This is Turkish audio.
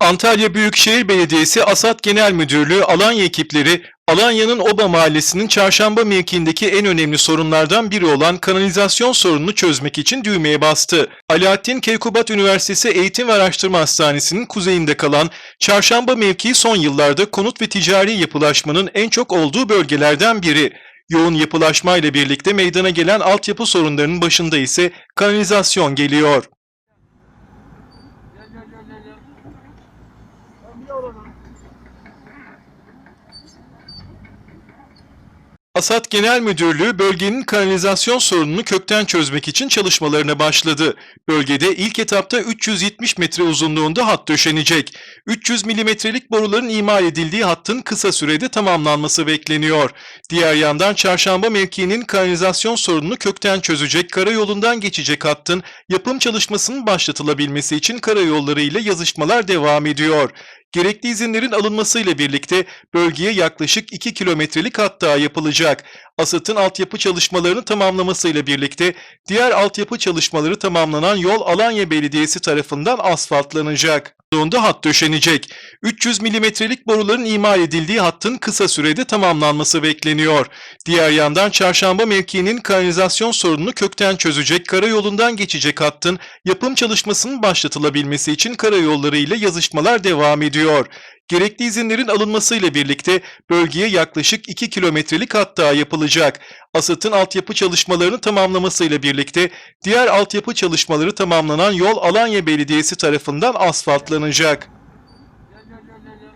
Antalya Büyükşehir Belediyesi Asat Genel Müdürlüğü Alanya ekipleri Alanya'nın Oba Mahallesi'nin çarşamba mevkiindeki en önemli sorunlardan biri olan kanalizasyon sorununu çözmek için düğmeye bastı. Alaaddin Keykubat Üniversitesi Eğitim ve Araştırma Hastanesi'nin kuzeyinde kalan çarşamba mevkii son yıllarda konut ve ticari yapılaşmanın en çok olduğu bölgelerden biri. Yoğun yapılaşma ile birlikte meydana gelen altyapı sorunlarının başında ise kanalizasyon geliyor. Asat Genel Müdürlüğü bölgenin kanalizasyon sorununu kökten çözmek için çalışmalarına başladı. Bölgede ilk etapta 370 metre uzunluğunda hat döşenecek. 300 milimetrelik boruların imal edildiği hattın kısa sürede tamamlanması bekleniyor. Diğer yandan çarşamba mevkiinin kanalizasyon sorununu kökten çözecek karayolundan geçecek hattın yapım çalışmasının başlatılabilmesi için karayolları ile yazışmalar devam ediyor. Gerekli izinlerin alınmasıyla birlikte bölgeye yaklaşık 2 kilometrelik hat daha yapılacak. ASAT'ın altyapı çalışmalarını tamamlamasıyla birlikte diğer altyapı çalışmaları tamamlanan yol Alanya Belediyesi tarafından asfaltlanacak. Sonunda hat döşenecek. 300 milimetrelik boruların imal edildiği hattın kısa sürede tamamlanması bekleniyor. Diğer yandan çarşamba mevkiinin kanalizasyon sorununu kökten çözecek karayolundan geçecek hattın yapım çalışmasının başlatılabilmesi için karayolları ile yazışmalar devam ediyor. Gerekli izinlerin alınmasıyla birlikte bölgeye yaklaşık 2 kilometrelik hatta yapılacak. ASAT'ın altyapı çalışmalarını tamamlamasıyla birlikte diğer altyapı çalışmaları tamamlanan yol Alanya Belediyesi tarafından asfaltlanacak. Gel, gel, gel, gel.